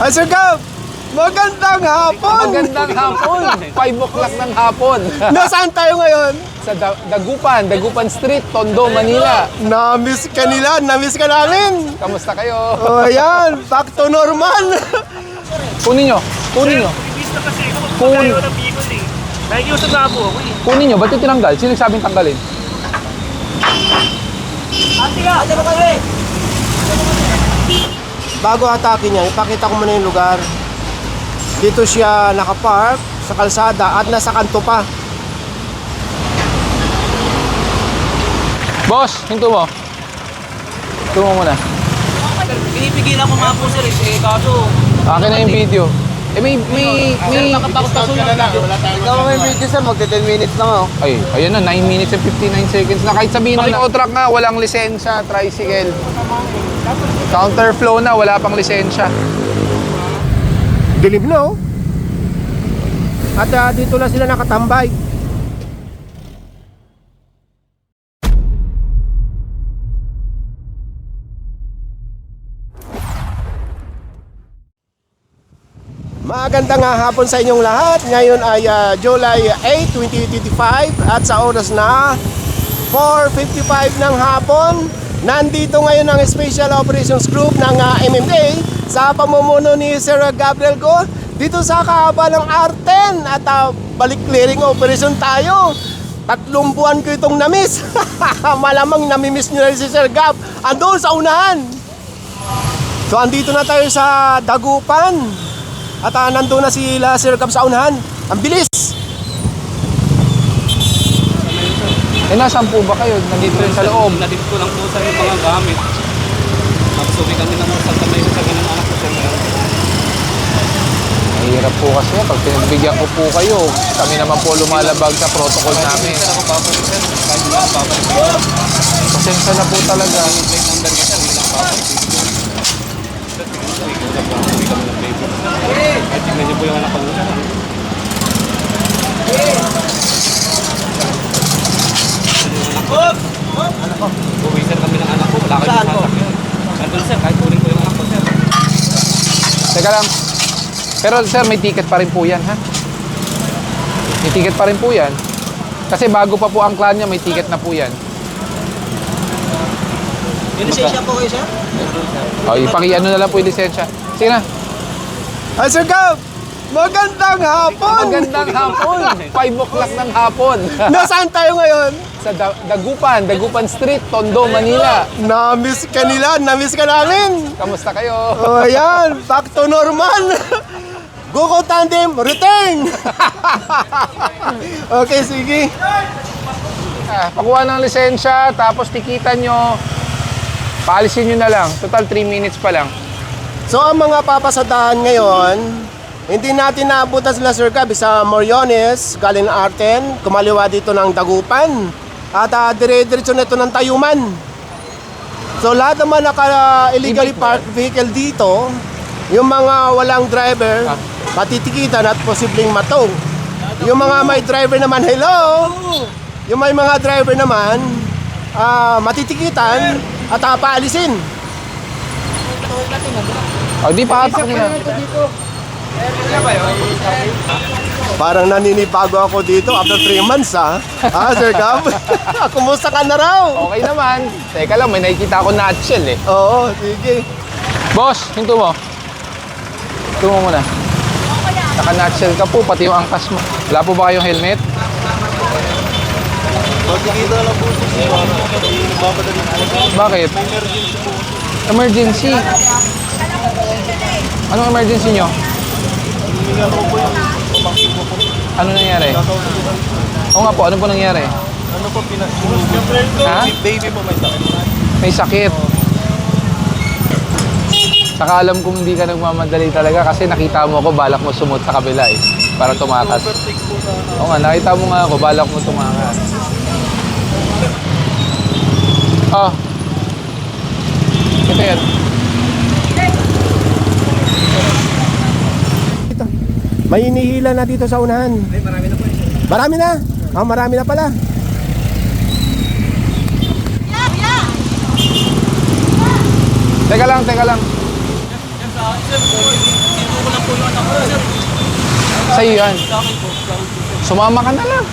Ay, Sir Gab! Magandang hapon! Magandang hapon. 5 o'clock ng hapon. Nasaan tayo ngayon? Sa Da- Dagupan, Dagupan Street, Tondo, Manila. Na-miss ka nila, na-miss ka namin. Kamusta kayo? O yan, back to normal. Kunin nyo. Kunin nyo. Ibis na kasi ako Kung- magpapagayo ng Bicol eh. Nakikiusap na po ako eh. Kunin nyo. Ba't yung tinanggal? Sino nagsabing tanggalin? Ate ka! Ate ka kami! Bago atake niya, ipakita ko muna yung lugar. Dito siya nakapark sa kalsada at nasa kanto pa. Boss, hinto mo. Hinto mo muna. Pinipigilan ko nga po sir, eh, kaso Akin na yung video. Eh, may, may, may... nakatakot sa sunod na. Ikaw may video sir, magte 10 minutes lang oh. Ay, ayun na, 9 minutes and 59 seconds na. Kahit sabihin na truck nga, walang lisensya, tricycle. Counterflow na, wala pang lisensya. Dilim na oh. At ah, dito lang sila nakatambay. Magandang hapon sa inyong lahat. Ngayon ay ah, July 8, 2025 at sa oras na 4.55 ng hapon. Nandito ngayon ang Special Operations Group ng ah, MMA sa pamumuno ni Sir Gabriel Go dito sa kahaba ng R10 at ah, balik clearing operation tayo. Tatlong buwan ko itong namiss. Malamang namimiss nyo na si Sir Gab. Andun sa unahan. So andito na tayo sa Dagupan. At uh, nandun na sila Sir Gab sa unahan. Ang bilis! Eh, nasaan po ba kayo? Nandito rin sa loob. Nadip ko lang po sa yung mga gamit. Tapos uwi kami ng Santa Maria sa ganang anak ko sir. Mahirap po kasi. Pag pinagbigyan ko po kayo, kami naman po lumalabag sa protocol namin. Pasensya na po talaga. Ko lang po. Uwi Kahit tignan niyo po yung anak ko sir. Uwi sir kami ng anak ko, wala kayo sa sasakyan. Nandun sir, kahit kunin ko yung anak ko sir. Teka lang. Pero sir, may ticket pa rin po yan, ha? May ticket pa rin po yan. Kasi bago pa po ang clan niya, may ticket na po yan. Yung lisensya po kayo sir? O, ipaki-ano na lang po yung lisensya. Sige na. Ay Sir Gab! Magandang hapon! Magandang hapon. 5 o'clock ng hapon. Nasaan tayo ngayon? Sa Da- Dagupan, Dagupan Street, Tondo, Manila. Na-miss ka nila, na-miss ka namin. Kamusta kayo? O yan, back to normal. Go Tandem, return! okay, sige. Ah, pakuha ng lisensya, tapos tikitan nyo. Paalisin nyo na lang. Total 3 minutes pa lang. So ang mga papasadahan ngayon, hindi natin naabutan sila Sir Gab sa Moriones, galing ng Arten, kumaliwa dito ng Dagupan. At uh, dire-diretso na ito ng Tayuman. So lahat naman naka-illegally parked vehicle dito, yung mga walang driver, matitikitan at posibleng matong. Yung mga may driver naman, hello! Yung may mga driver naman, ah, matitikitan at uh, paalisin. O, di pa hatak nila. Parang naninibago ako dito after 3 months ha. Ah, Sir Gab? Kumusta ka na raw? Okay naman. Teka lang, may nakikita ako nutshell eh. Oo, sige. Boss, hinto mo. Hinto mo muna. Naka-nutshell ka po, pati yung angkas mo. Wala po ba kayong helmet? Bakit? Emergency. Anong emergency nyo? Ano nangyari? Oo nga po, ano po nangyari? Ano po pinas... Ha? Baby po may sakit. May sakit. Saka alam kong hindi ka nagmamadali talaga kasi nakita mo ako balak mo sumot sa kabila eh. Para tumakas. Sa... Oo nga, nakita mo nga ako balak mo tumakas. Oh. Ito yan. Ito. May inihila na dito sa unahan. Ay, marami na po eh. Marami na. Ah, marami na pala. Teka lang, teka lang. Yan. Sa po, sir. Sumama ka na lang.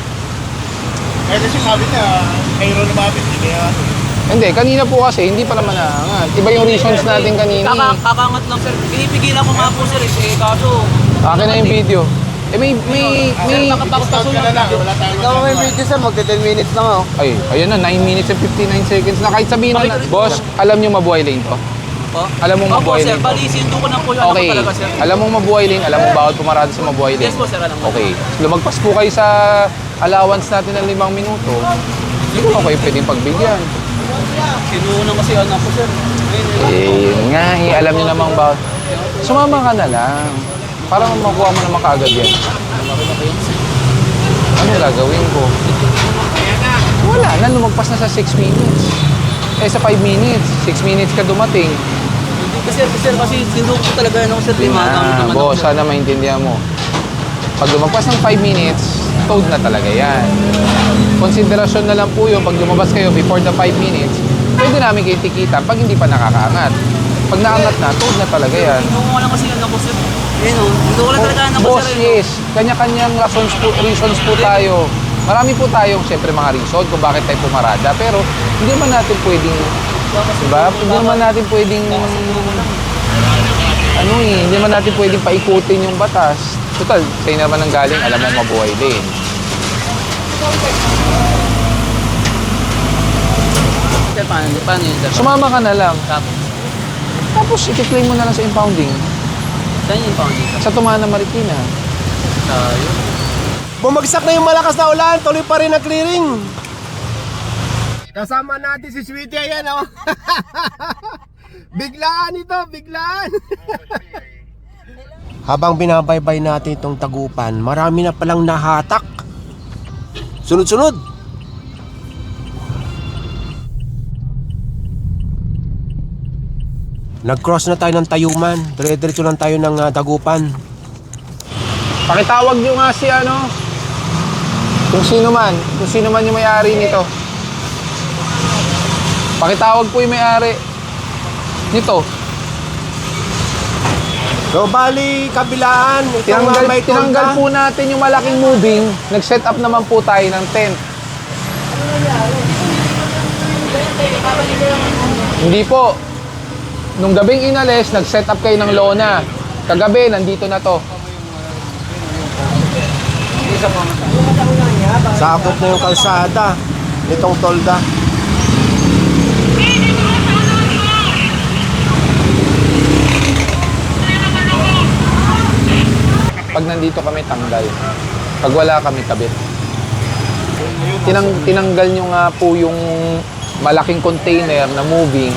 Eh kasi sabi niya, kayo lumapit. Kaya Hindi, kanina po kasi, hindi pa naman naangat. Iba yung reasons natin kanina. Kaka, eh. kakangat lang, sir. Pinipigilan ko nga po, sir. Eh, kaso... Akin na yung video. Eh, may, may, may, pa ka na lang. Ikaw may video sir, magte 10 minutes lang oh. ay, ayun na, 9 minutes and 59 seconds na. Kahit sabihin na, boss, alam nyo mabuhay lane to? Po? Alam mo Opo, mabuhay sir. lane to? Bali, sindo ko na po yung anak Okay, ko talaga, sir. alam mo mabuhay lane, alam mo bawat pumarada sa mabuhay lane. Yes po, sir. Alam mo. Okay, lumagpas po kayo sa allowance natin ng limang minuto. Hindi ko na kayo pwedeng pagbigyan. Sinuunan kasi anak ko, sir. Eh, yun nga, eh, alam niyo namang bawat. Sumama ka na lang. Para makuha mo naman kaagad yan. Ano gagawin ko? Wala na, lumagpas na sa 6 minutes. Eh, sa 5 minutes, 6 minutes ka dumating. Kasi, sir, kasi sindo ko talaga yun ako, sir. Lima Na, boss, sana maintindihan mo. Pag lumagpas ng 5 minutes, toad na talaga yan. Konsiderasyon na lang po yun, pag lumabas kayo before the 5 minutes, pwede namin kayo tikitan pag hindi pa nakakaangat. Pag naangat na, toad na talaga yan. Sinuunan ko lang kasi yung anak ko, sir. Ayun, oh. Sindo ko lang talaga yung anak ko, Boss, sir. ayun, oh. yes. Kanya-kanyang reasons po, reasons po tayo. Marami po tayong, siyempre, mga reason kung bakit tayo pumarada. Pero, hindi man natin pwedeng, diba? Hindi naman natin pwedeng, ano eh, hindi naman natin pwedeng paikutin yung batas. Total, sa'yo naman ang galing, alam mo mabuhay din. Sir, paano, paano yun, sir? Sumama ka na lang. Tapos, Tapos, i-claim mo na lang sa impounding. saan yung pound dito? Sa Tumana Marikina. Sa, yun. Bumagsak na yung malakas na ulan, tuloy pa rin ang clearing. Kasama natin si Sweetie, ayan oh. biglaan ito, biglaan. Habang binabaybay natin itong tagupan, marami na palang nahatak. Sunod-sunod. Nag-cross na tayo ng Tayuman. Dire-diretso lang tayo ng ah, tagupan. Pakitawag nyo nga si ano, kung sino man, kung sino man yung may-ari nito. Pakitawag po yung may-ari nito. So bali kabilaan itong Tinanggal, may tinanggal po natin yung malaking moving. Nag-set up naman po tayo ng tent. Hindi po. Nung gabing inalis, nag-set up kayo ng lona. Kagabi, nandito na to. Sakop na yung kalsada nitong tolda. Pag nandito kami, tanggal. Pag wala kami, kabit. Tinang, tinanggal nyo nga po yung malaking container na moving.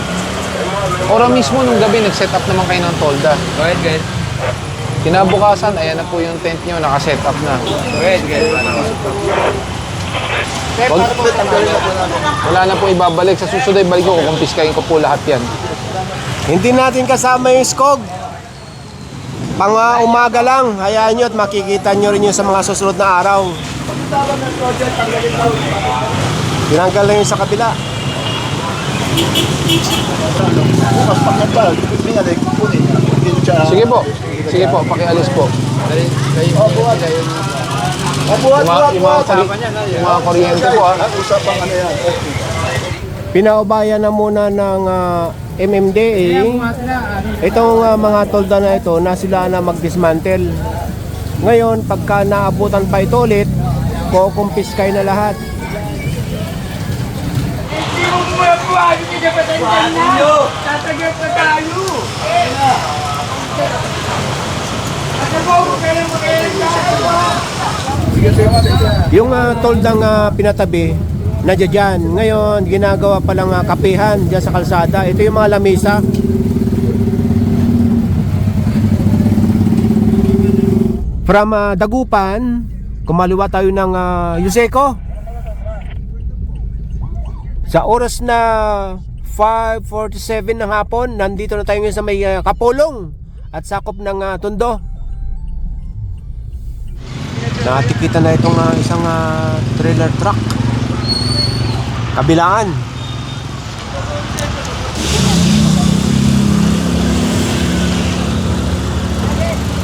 Ora mismo nung gabi, nag-set up naman kayo ng tolda. Go ahead, guys. Kinabukasan, ayan na po yung tent nyo, naka-set up na. Go ahead, guys. Wag, wala na po ibabalik. Sa susunod, ibalik ko, kukumpiskahin ko po lahat yan. Hindi natin kasama yung skog. Pang uh, umaga lang, hayaan nyo at makikita nyo rin yun sa mga susunod na araw. Tinanggal lang yun sa kabila. Sige po. Sige po, pakialis po. Yung mga, yung mga, kuri- yung mga kuryente po ah. Pinaubayan na muna ng ah, MMDA itong ah, mga tolda na ito na sila na mag-dismantle. Ngayon, pagka naabutan pa ito ulit, kukumpiskay na lahat. Yung uh, toldang ah, pinatabi, dyan. Ngayon, ginagawa palang uh, kapihan dyan sa kalsada. Ito yung mga lamisa. From ah, Dagupan, kumaliwa tayo ng uh, Yuseco. Sa oras na 5.47 ng hapon, nandito na tayo ngayon sa may ah, Kapulong at sakop ng ah, Tondo. Natikita na itong ah, isang ah, trailer truck. Kabilaan.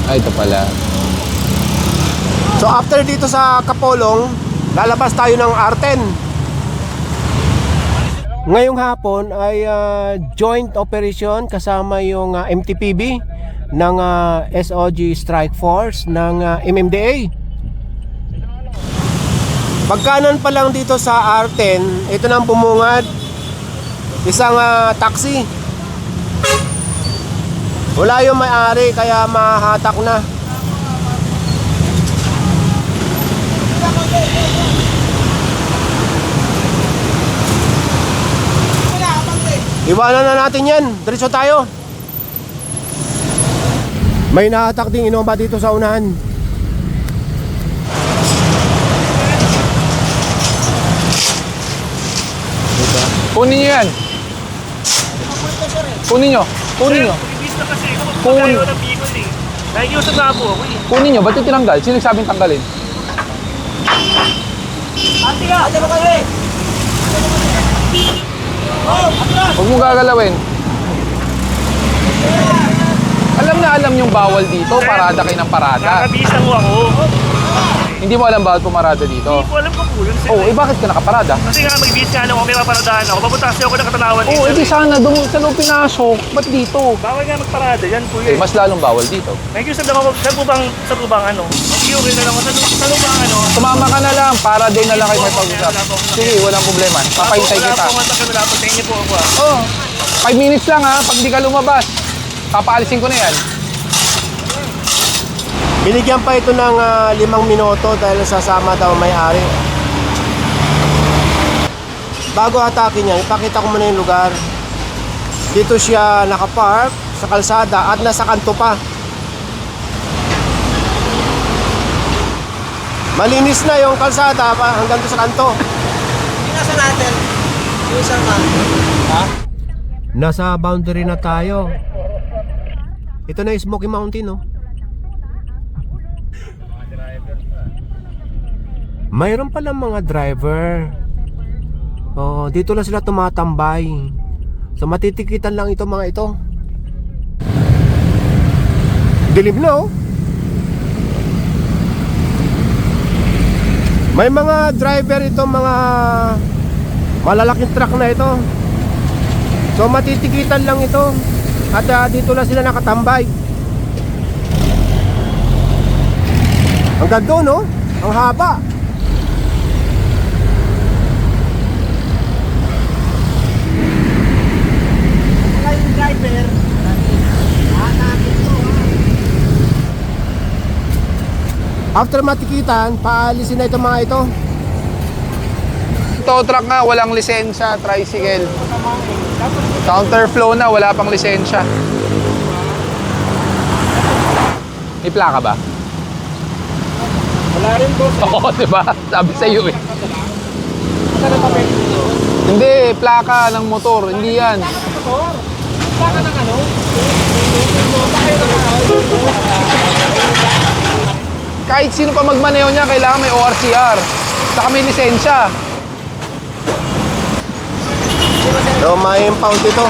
Ay, ito pala. So after dito sa Kapolong, lalabas tayo ng R10. Ngayong hapon ay ah, joint operation kasama yung ah, MTPB ng ah, SOG Strike Force ng ah, MMDA. Pagkanan pa lang dito sa R10, ito nang bumungad isang ah, taxi. Wala yung may-ari kaya mahatak na. Iwanan na natin yan. Diretso tayo. May naatak ding Innova dito sa unahan. Kunin nyo yan. Kunin nyo. Kunin nyo. Ibis na kasi ako. Kunin nyo. Ba't yung tinanggal? Sino nagsabing tanggalin? Ate ka! Ate ba kayo Huwag mo gagalawin. Alam na alam yung bawal dito. Parada kayo ng parada. Nakabisa mo ako. Hindi mo alam bawal pumarada dito. Hindi ko alam ko po yun. Oh, eh bakit ka nakaparada? Kasi nga mag-bis nga ako, may paparadahan ako. Papunta kasi ako ng Katalawan. Oh, eh, edi sir, sana doon sa loob pinasok. Ba't dito? Bawal nga magparada, yan po Eh, mas lalong bawal dito. Nakikiusap lang ako, saan po bang, saan po bang ano? Okay na lang ako, saan, saan po bang ano? Sumama ka na lang para doon na lang kayo may pag-usap. Sige, walang problema. Papahintay Wala kita. po nga kami lapot sa inyo po ako ah. Oh, 5 minutes lang ha. Pag di ka lumabas, papaalisin ko na yan. Binigyan pa ito ng ah, limang minuto dahil sasama daw may-ari. Bago atake niya, ipakita ko muna yung lugar. Dito siya nakapark sa kalsada at nasa kanto pa. Malinis na yung kalsada pa hanggang sa kanto. Nasa natin. Yung isang Nasa boundary na tayo. Ito na yung Smoky Mountain, no? Mayroon pala mga driver. Oh, dito lang sila tumatambay. So matitikitan lang ito mga ito. Dilim na oh. May mga driver ito mga malalaking truck na ito. So matitikitan lang ito At ah, dito lang sila nakatambay Ang ganda no? Ang haba After matikitan, paalisin na itong mga ito Tow truck nga, walang lisensya, tricycle. Counterflow na, wala pang lisensya. May plaka ba? Wala rin po. Oo, di ba? Sabi sa iyo eh. Hindi, plaka ng motor, hindi yan. Kahit sino pa magmaneho niya, kailangan may ORCR. Saka may lisensya. So may impound ito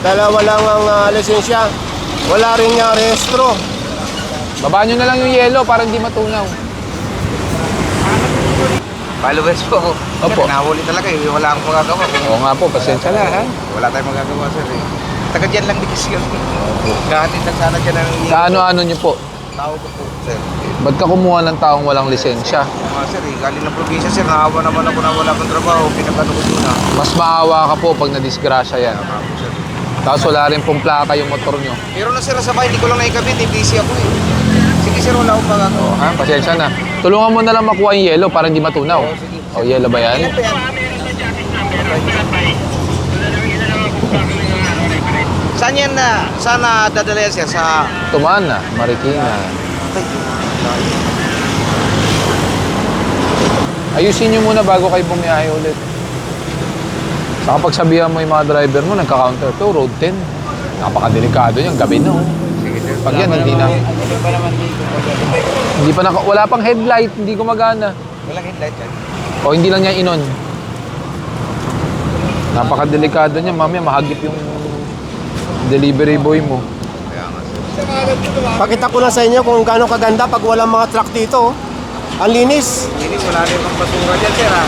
Dalawa lang ang ah, lisensya Wala rin nga rehistro Baba nyo na lang yung yellow para hindi matunaw. Followers po ako. Opo. Nahuli talaga eh. Wala akong magagawa. Oo nga po, pasensya na ha. wala tayong magagawa sir eh. Taga dyan lang di kasi yun. Kahatid lang sana dyan ang Sa ano-ano nyo po? tao ko po sir. Ba't ka kumuha ng taong walang lisensya? Mga sir eh. Galing ng probinsya sir. Nakawa naman ako na wala akong trabaho. Pinagano ko ah. Mas maawa ka po pag nadisgrasya yan. Ako sir. Tapos wala rin pong plaka yung motor nyo. Pero na sir sa bahay, hindi ko lang naikabit. Eh. Busy ako eh. Sige sir, wala akong magagawa. Ha? Pasensya na. Tulungan mo na lang makuha yung yellow para hindi matunaw. O, yellow ba yan? Saan yan na? Saan na dadala yan sir? Sa... Tumaan na, Marikina. Ayusin nyo muna bago kayo bumiyahe ulit. Saka pagsabihan mo yung mga driver mo, nagka-counter to, road 10. Napakadelikado yan, gabi na. oh. Pag yan, hindi na. Hindi pa naka, wala pang headlight, hindi gumagana. Walang headlight yan. O hindi lang niya inon. Napakadelikado niya, mamaya mahagip yung delivery boy mo. Pakita ko lang sa inyo kung gaano kaganda pag walang mga truck dito. oh. Ang linis. Linis, wala rin pang basura dyan, sir, ha?